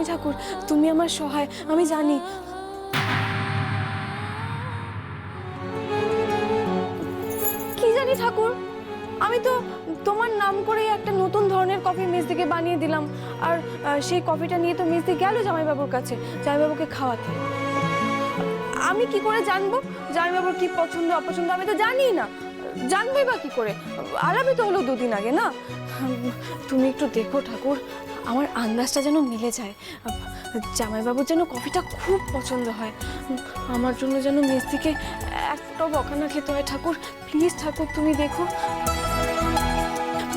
জানি ঠাকুর, তুমি আমার সহায়, আমি জানি। কি জানি ঠাকুর? আমি তো তোমার নাম করে একটা নতুন ধরনের কফি মেজদিকে বানিয়ে দিলাম। আর সেই কফিটা নিয়ে তো মেজদি গেল জামাইবাবুর কাছে, জামাইবাবুকে খাওয়াতে। আমি কি করে জানব? জামাইবাবুর কি পছন্দ, অপছন্দ আমি তো জানি না। জানবোই বা কি করে? আলাপই তো হলো দুদিন আগে, না? তুমি একটু দেখো ঠাকুর। আমার আন্দাজটা যেন মিলে যায়। জামাইবাবুর যেন কফিটা খুব পছন্দ হয়। আমার জন্য যেন মেসিকে একটা বকানা খেতে হয়। ঠাকুর প্লিজ ঠাকুর, তুমি দেখো।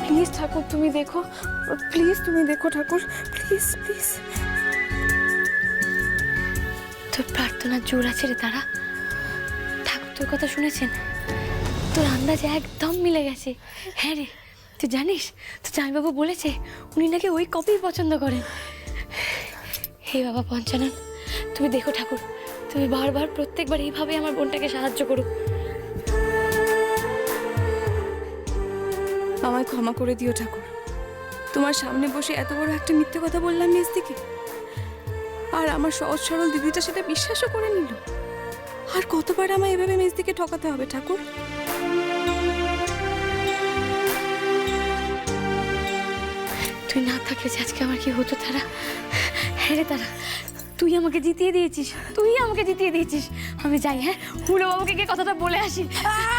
প্লিজ ঠাকুর, তুমি দেখো। প্লিজ তুমি দেখো ঠাকুর। প্লিজ প্লিজ তোর প্রার্থনার জোর আছে রে তারা। ঠাকুর, তোর কথা শুনেছেন? তোর আন্দাজে একদম মিলে গেছে। হ্যাঁ রে। তুই জানিস, তো জামাইবাবু বলেছে, উনি নাকি ওই কপি পছন্দ করেন। হে বাবা পঞ্চানন, তুমি দেখো ঠাকুর, তুমি বারবার প্রত্যেকবার এইভাবে আমার বোনটাকে সাহায্য করো। আমায় ক্ষমা করে দিও ঠাকুর। তোমার সামনে বসে এত বড় একটা মিথ্যে কথা বললাম মেজদিকে আর আমার সহজ সরল দিদিটা সেটা বিশ্বাসও করে নিল। আর কতবার আমায় এভাবে মেজদিকে ঠকাতে হবে ঠাকুর? তুই না থাকলে যে আজকে আমার কি হতো তারা? হ্যাঁ রে তারা তুই আমাকে জিতিয়ে দিয়েছিস তুই আমাকে জিতিয়ে দিয়েছিস। আমি যাই হ্যাঁ? হুলো বাবুকে গিয়ে কথাটা বলে আসি।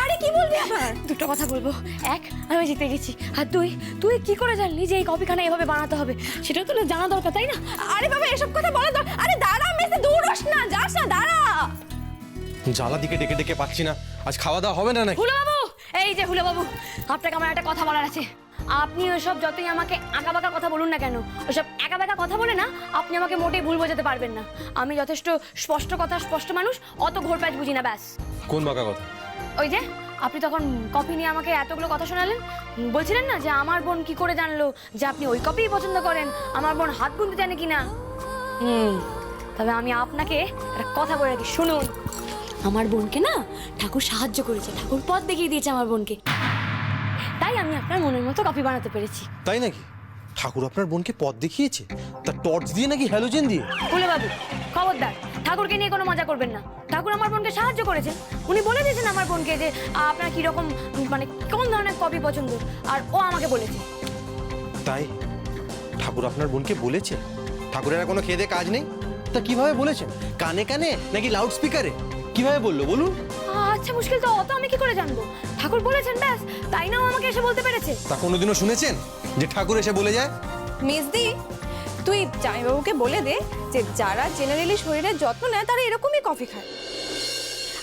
আরে কি বলবি আবার? দুটো কথা বলব। এক আমি জিতে গেছি। আর তুই তুই কি করে জানলি যে এই কপিখানা এভাবে বানাতে হবে? সেটাও তো জানা দরকার তাই না? আরে বাবা এসব কথা বলা দর আরে দাঁড়া মেজদি দূর হস না যাস না দাঁড়া। জ্বালা দিকে ডেকে ডেকে পাচ্ছি না। আজ খাওয়া দাওয়া হবে না নাকি? হুলো বাবু এই যে হুলো বাবু আপনাকে আমার একটা কথা বলার আছে। আপনি ওসব যতই আমাকে আঁকা বাঁকা কথা বলুন না কেন ওসব একা বাঁকা কথা বলে না আপনি আমাকে মোটেই ভুল বোঝাতে পারবেন না। আমি যথেষ্ট স্পষ্ট কথা স্পষ্ট মানুষ অত ঘোর প্যাচ বুঝি না ব্যাস। কোন বাঁকা কথা? ওই যে আপনি তখন কপি নিয়ে আমাকে এতগুলো কথা শোনালেন বলছিলেন না যে আমার বোন কি করে জানলো যে আপনি ওই কপিই পছন্দ করেন আমার বোন হাত গুনতে জানে কিনা? হুম তবে আমি আপনাকে একটা কথা বলে রাখি শুনুন। আমার বোনকে না ঠাকুর সাহায্য করেছে ঠাকুর পথ দেখিয়ে দিয়েছে আমার বোনকে। তাই আমি আপনার মনের মতো কপি বানাতে পেরেছি। তাই নাকি? ঠাকুর আপনার বোনকে পথ দেখিয়েছে? তা টর্চ দিয়ে নাকি হ্যালোজেন দিয়ে? কুলে বাবু খবরদার ঠাকুরকে নিয়ে কোনো মজা করবেন না। ঠাকুর আমার বোনকে সাহায্য করেছেন। উনি বলে দিয়েছেন আমার বোনকে যে আপনার কীরকম মানে কোন ধরনের কপি পছন্দ? আর ও আমাকে বলেছে। তাই? ঠাকুর আপনার বোনকে বলেছে? ঠাকুরের আর কোনো খেদে কাজ নেই? তা কীভাবে বলেছেন? কানে কানে নাকি লাউড স্পিকারে কীভাবে বলল বলুন? আচ্ছা মুশকিল তো অত আমি কি করে জানব? ঠাকুর বলেছেন ব্যাস তাই না ও আমাকে এসে বলতে পেরেছে? তা কোনোদিনও শুনেছেন যে ঠাকুর এসে বলে যায়? মেজদি তুই জামাইবাবুকে বলে দে যে যারা জেনারেলি শরীরের যত্ন নেয় তারা এরকমই কফি খায়।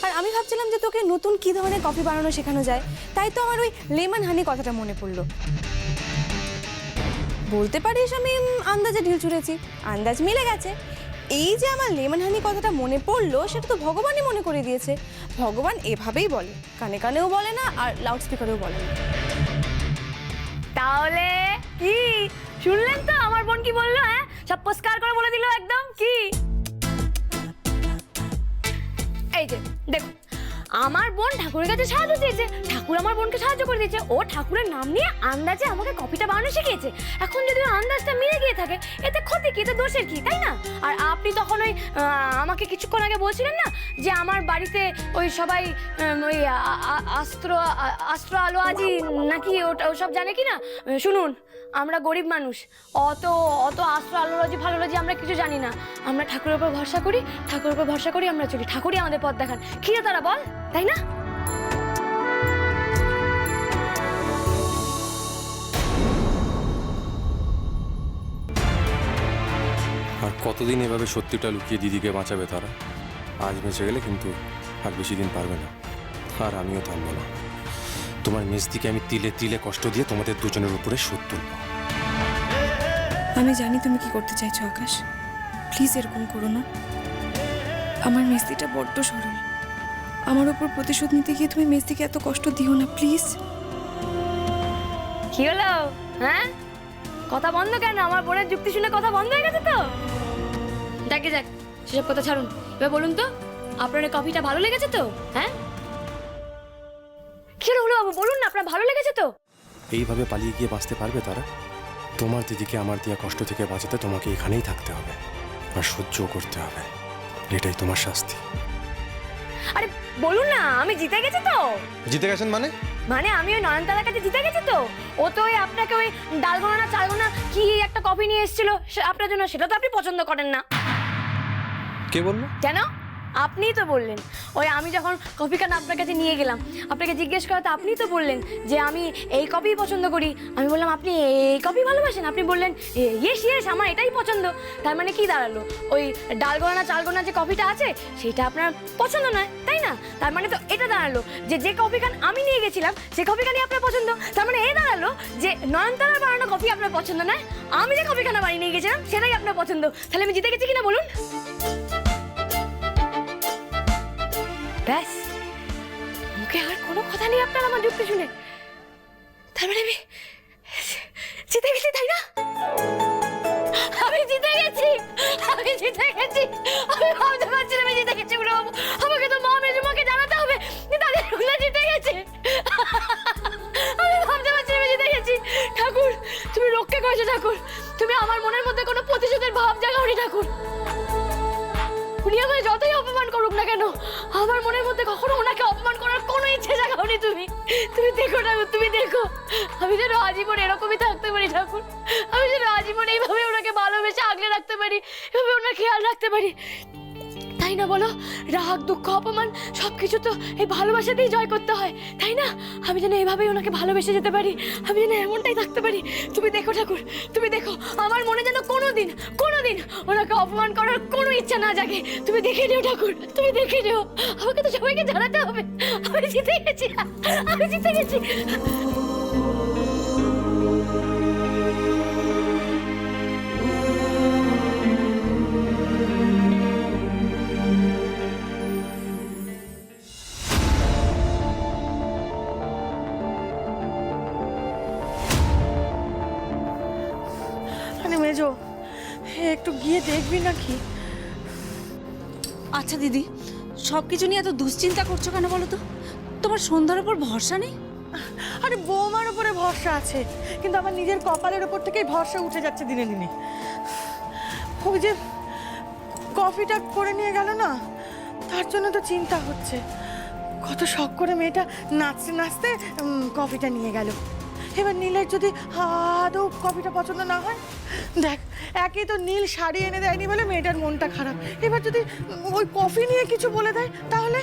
আর আমি ভাবছিলাম যে তোকে নতুন কি ধরনের কফি বানানো শেখানো যায় তাই তো আমার ওই লেমন হানি কথাটা মনে পড়ল। বলতে পারিস আমি উম, আন্দাজে ঢিল ছুঁড়েছি আন্দাজ মিলে গেছে। এই যে আমার লেমন হানি কথাটা মনে পড়ল, সেটা তো ভগবানই মনে করে দিয়েছে। ভগবান এভাবেই বলে, কানে কানেও বলে না আর লাউড স্পিকারেও বলে না। তাহলে কি? শুনলেন তো? আমার বোন কি বলল হ্যাঁ? সব পরিষ্কার করে বলে দিল একদম? কি? এই যে, দেখো। আমার বোন ঠাকুরের কাছে সাহায্য চেয়েছে। ঠাকুর আমার বোনকে সাহায্য করে দিয়েছে। ও ঠাকুরের নাম নিয়ে আন্দাজে আমাকে কপিটা বানানো শিখিয়েছে। এখন যদি আন্দাজটা মিলে গিয়ে থাকে, এতে ক্ষতি কি? এতে দোষের কি? তাই না? আর আপনি তখন ওই আমাকে কিছুক্ষণ আগে বলছিলেন না যে আমার বাড়িতে ওই সবাই ওই আস্ত্র আস্ত্র আলো আজি, নাকি ওটা ওসব জানে কি না? শুনুন আমরা গরিব মানুষ। অত অত আস্ত্র আলোলজি ভালোলজি আমরা কিছু জানি না। আমরা ঠাকুরের উপর ভরসা করি, ঠাকুরের উপর ভরসা করি, আমরা চলি। ঠাকুরই আমাদের পথ দেখান। কি রে তারা বল, তাই না? আর কতদিন এভাবে সত্যিটা লুকিয়ে দিদিকে বাঁচাবে তারা? আজ বেঁচে গেলে কিন্তু আর বেশি দিন পারবে না। আর আমিও থামবো না। তোমার মেজদিকে আমি তিলে তিলে কষ্ট দিয়ে তোমাদের দুজনের উপরে শোধ তুলব। আমি জানি তুমি কি করতে চাইছো আকাশ। প্লিজ এরকম করো না। আমার মেস্তিটা বড্ড সরল। আমার ওপর প্রতিশোধ নিতে গিয়ে তুমি মেস্তিকে এত কষ্ট দিও না প্লিজ। কি হলো? হ্যাঁ? কথা বন্ধ কেন? আমার বোনের যুক্তি শুনে কথা বন্ধ হয়ে গেছে তো? দেখে যাক সেসব কথা ছাড়ুন। এবার বলুন তো আপনার কফিটা ভালো লেগেছে তো? হ্যাঁ? কি হলো হলো বাবু? বলুন না আপনার ভালো লেগেছে তো? এইভাবে পালিয়ে গিয়ে বাঁচতে পারবে তারা? তোমার দিদিকে আমার দেওয়া কষ্ট থেকে বাঁচাতে তোমাকে এখানেই থাকতে হবে আর সহ্যও করতে হবে। এটাই তোমার শাস্তি। আরে বলুন না আমি জিতে গেছি তো। জিতে গেছেন মানে? মানে আমি ওই নয়নতালার কাছে জিতে গেছি তো। ও তো ওই আপনাকে ওই ডালগোনা না চালগোনা কি একটা কফি নিয়ে এসেছিল সে- আপনার জন্য সেটা তো আপনি পছন্দ করেন না। কে বলল? কেন? আপনিই তো বললেন। ওই আমি যখন কফি কান আপনার কাছে নিয়ে গেলাম, আপনাকে জিজ্ঞেস করাতে আপনিই তো বললেন যে আমি এই কফি পছন্দ করি। আমি বললাম, আপনি এই কফি ভালোবাসেন? আপনি বললেন ইয়েস ইয়েস, আমার এটাই পছন্দ। তার মানে কি দাঁড়াল? ওই ডালগোনা, চালগোনা যে কফিটা আছে, সেটা আপনার পছন্দ নয়, তাই না? তার মানে তো এটা দাঁড়াল যে যে কফি খান আমি নিয়ে গেছিলাম, সে কফি খানই আপনার পছন্দ। তার মানে এ দাঁড়াল যে নয়নতারার বানানো কফি আপনার পছন্দ নয়, আমি যে কফি খানা বানিয়ে নিয়ে গেছিলাম, সেটাই আপনার পছন্দ। তাহলে আমি জিতে গেছি কিনা বলুন? ব্যাস। মুখে আর কোনো কথা নেই আপনার আমার যুক্তি শুনে। তার মানে আমি জিতে গেছি, তাই না? আমি জিতে গেছি, আমি জিতে গেছি। আমি ভাবতে পারছি আমি জিতে গেছি বলে বাবু আমাকে তো মা মেজুমাকে জানাতে হবে যে তাদের ওরা জিতে গেছে। আমি ভাবতে পারছি আমি জিতে গেছি। ঠাকুর, তুমি রক্ষে করেছ ঠাকুর। তুমি আমার মনের মধ্যে কোনো প্রতিশোধের ভাব জাগাওনি ঠাকুর। উনি আমায় যতই অপমান করুক না কেন, আমার মনের মধ্যে কখনো ওনাকে অপমান করার কোনো ইচ্ছে জাগাওনি তুমি। তুমি দেখো ঠাকুর তুমি দেখো। আমি যেন আজীবন এরকমই থাকতে পারি ঠাকুর। আমি যেন আজীবন এইভাবে ওনাকে ভালোবেসে আগলে রাখতে পারি, এভাবে ওনার খেয়াল রাখতে পারি। তাই না বলো? রাগ, দুঃখ, অপমান সব কিছু তো এই ভালোবাসাতেই জয় করতে হয়, তাই না? আমি যেন এভাবেই ওনাকে ভালোবেসে যেতে পারি, আমি যেন এমনটাই থাকতে পারি। তুমি দেখো ঠাকুর, তুমি দেখো, আমার মনে যেন কোনো দিন কোনো দিন ওনাকে অপমান করার কোনো ইচ্ছা না জাগে। তুমি দেখে নিও ঠাকুর, তুমি দেখে নিও। আমাকে তো সবাইকে জানাতে হবে। আমি জিতে গেছি, আমি জিতে গেছি। একটু গিয়ে দেখবি নাকি? আচ্ছা দিদি সব কিছু নিয়ে এত দুশ্চিন্তা করছ কেন বলো তো? তোমার সন্ধ্যার উপর ভরসা নেই? আরে বৌমার উপরে ভরসা আছে কিন্তু আমার নিজের কপালের উপর থেকেই ভরসা উঠে যাচ্ছে দিনে দিনে। ওই যে কফিটা করে নিয়ে গেল না তার জন্য তো চিন্তা হচ্ছে। কত শখ করে মেয়েটা নাচতে নাচতে কফিটা নিয়ে গেল। এবার নীলের যদি আদৌ কফিটা পছন্দ না হয়? দেখ একে তো নীল শাড়ি এনে দেয়নি বলে মেয়েটার মনটা খারাপ। এবার যদি ওই কফি নিয়ে কিছু বলে দেয় তাহলে?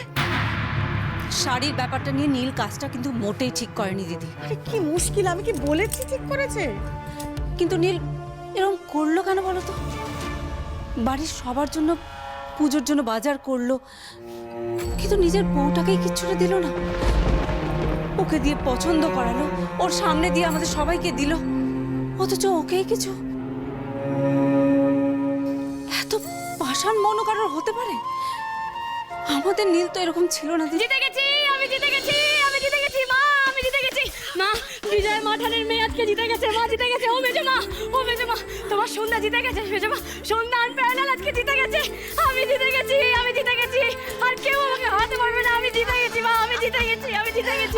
শাড়ির ব্যাপারটা নিয়ে নীল কাজটা কিন্তু মোটেই ঠিক করেনি দিদি। আরে কি মুশকিল আমি কি বলেছি ঠিক করেছে? কিন্তু নীল এরকম করল কেন বলো তো? বাড়ির সবার জন্য পুজোর জন্য বাজার করল কিন্তু নিজের বউটাকেই কিচ্ছুটা দিল না। ওকে দিয়ে পছন্দ করালো, ওর সামনে দিয়ে আমাদের সবাইকে দিল। অথচ ওকেই কিছু এত পাষাণ মনো কারোর হতে পারে? আমাদের নীল তো এরকম ছিল না জিতে গেছি, আমি জিতে গেছি, আমি জিতে গেছি, মা, আমি জিতে গেছি। মা, বিজয় মাঠানের মেয়ে আজকে জিতে গেছে, মা, জিতে গেছে। ও মেজো মা, ও মেজো মা, তোমার সন্ধ্যা জিতে গেছে, মেজো মা। সন্ধ্যা আন প্যারালাল আজকে জিতে গেছে। আমি জিতে গেছি, আমি জিতে গেছি। আর কেউ আমাকে হারাতে পারবে না, আমি জিতে গেছি, মা, আমি জিতে গেছি, আমি জিতে গেছি।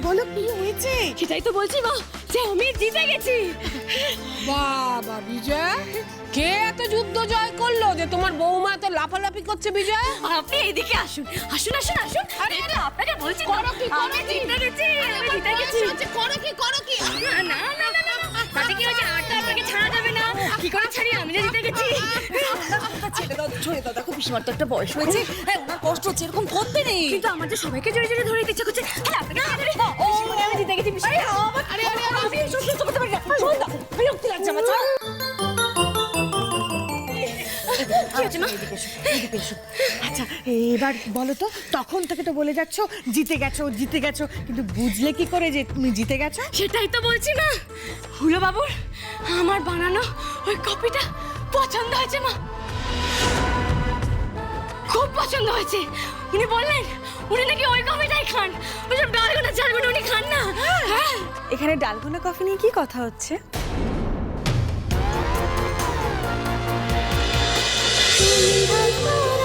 বলো কি হয়েছে সেটাই তো বলছি মা যে আমি জিতে গেছি বাবা বিজয় কে এত যুদ্ধ জয় করল যে তোমার বৌমা এত লাফালাফি করছে বিজয় আপনি এদিকে আসুন আসুন আসুন আসুন আরে আরে আপনাকে বলছি করো কি, করো কি? জিতে গেছি করো কি করো কি না না না না তাতে কি হয়েছে যাবে না কি করে ছাড়ি আমি না জিতে গেছি। ছেলে দাদা ছেলে দাদা খুব তো একটা বয়স হয়েছে। হ্যাঁ ওনার কষ্ট হচ্ছে এরকম করতে নেই। কিন্তু আমার যে সবাইকে জড়িয়ে জড়িয়ে ধরে ইচ্ছে করছে আমি জিতে গেছি আরে আরে আরে আমি সহ্য করতে পারি না। বিরক্তি লাগছে আমার আচ্ছা এবার বলো তো তখন থেকে তো বলে যাচ্ছ জিতে গেছো জিতে গেছো কিন্তু বুঝলে কি করে যে তুমি জিতে গেছো? সেটাই তো বলছি না হুলো বাবুর আমার বানানো ওই কপিটা পছন্দ হয়েছে মা। খুব পছন্দ হয়েছে। উনি বললেন উনি নাকি ওই কপিটাই খান। ওইসব ডালগোনা চালগোনা উনি খান না। হ্যাঁ এখানে ডালগোনা কফি নিয়ে কি কথা হচ্ছে? Sweetheart,